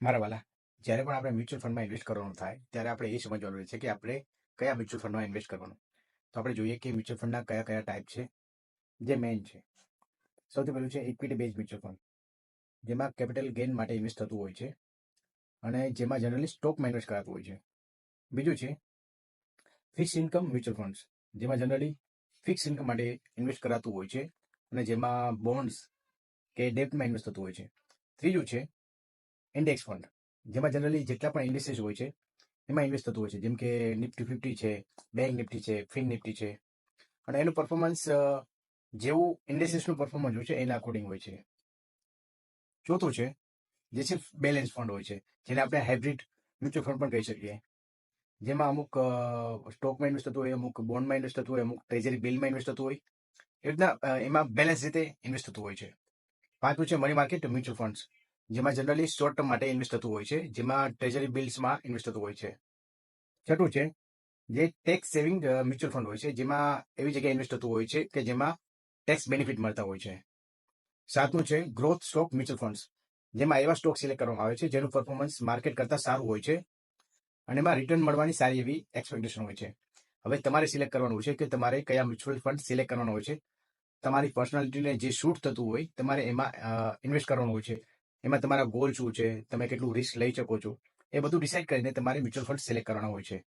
મારા વાલા, જ્યારે પણ આપણે મ્યુચ્યુઅલ ફંડમાં ઇન્વેસ્ટ કરવાનું થાય, ત્યારે આપણે એ સમજવાનું રહે છે કે આપણે કયા મ્યુચ્યુઅલ ફંડમાં ઇન્વેસ્ટ કરવાનું. તો આપણે જોઈએ કે મ્યુચ્યુઅલ ફંડના કયા કયા ટાઈપ છે, જે મેઇન છે. સૌથી પહેલું છે ઇક્વિટી બેઝ મ્યુચ્યુઅલ ફંડ, જેમાં કેપિટલ ગેઇન માટે ઇન્વેસ્ટ થતું હોય છે, અને જેમાં જનરલી સ્ટોકમાં ઇન્વેસ્ટ કરાતું હોય છે. બીજું છે ફિક્સ ઇન્કમ મ્યુચ્યુઅલ ફંડ્સ, જેમાં જનરલી ફિક્સ ઇન્કમ માટે ઇન્વેસ્ટ કરાતું હોય છે, અને જેમાં બોન્ડ્સ કે ડેપ્ટમાં ઇન્વેસ્ટ થતું હોય છે. ત્રીજું છે ઇન્ડેક્સ ફંડ જેમાં જનરલી જેટલા પણ ઇન્ડેક્સીસ હોય છે, એમાં ઇન્વેસ્ટ થતું હોય છે. જેમ કે નિફ્ટી ફિફ્ટી છે બેંક નિફ્ટી છે ફિન નિફ્ટી છે. અને એનું પરફોર્મન્સ જેવું ઇન્ડેક્સીસનું પરફોર્મન્સ હોય છે, એના અકોર્ડિંગ હોય છે. ચોથું છે, જે છે બેલેન્સ ફંડ હોય છે, જેને આપણે હાઇબ્રિડ મ્યુચ્યુઅલ ફંડ પણ કહી શકીએ. જેમાં અમુક સ્ટોકમાં ઇન્વેસ્ટ થતું હોય, અમુક બોન્ડમાં ઇન્વેસ્ટ થતું હોય, અમુક ટ્રેઝરી બિલમાં ઇન્વેસ્ટ થતું હોય. એ રીતના એમાં બેલેન્સ રીતે ઇન્વેસ્ટ થતું હોય છે. પાંચમું છે મની માર્કેટ મ્યુચ્યુઅલ ફંડ્સ જેમાં જનરલી શોર્ટ ટર્મ માટે ઇન્વેસ્ટ થતું હોય છે, જેમાં ટ્રેઝરી બિલ્સમાં ઇન્વેસ્ટ થતું હોય છે. છઠ્ઠું છે, જે ટેક્સ સેવિંગ મ્યુચ્યુઅલ ફંડ હોય છે, જેમાં એવી જગ્યાએ ઇન્વેસ્ટ થતું હોય છે કે જેમાં ટેક્સ બેનિફિટ મળતા હોય છે. સાતમું છે ગ્રોથ સ્ટોક મ્યુચ્યુઅલ ફંડ્સ જેમાં એવા સ્ટોક સિલેક્ટ કરવામાં આવે છે જેનું પરફોર્મન્સ માર્કેટ કરતાં સારું હોય છે અને એમાં રિટર્ન મળવાની સારી એવી એક્સપેક્ટેશન હોય છે. હવે તમારે સિલેક્ટ કરવાનું છે કે તમારે કયા મ્યુચ્યુઅલ ફંડ સિલેક્ટ કરવાનો હોય છે. તમારી પર્સનાલિટીને જે શૂટ થતું હોય, તમારે એમાં ઇન્વેસ્ટ કરવાનું હોય છે. એમાં તમારા ગોલ શું છે? તમે કેટલું રિસ્ક લઈ શકો છો? એ બધું ડિસાઇડ કરીને તમારે મ્યુચ્યુઅલ ફંડ સિલેક્ટ કરવાના હોય છે.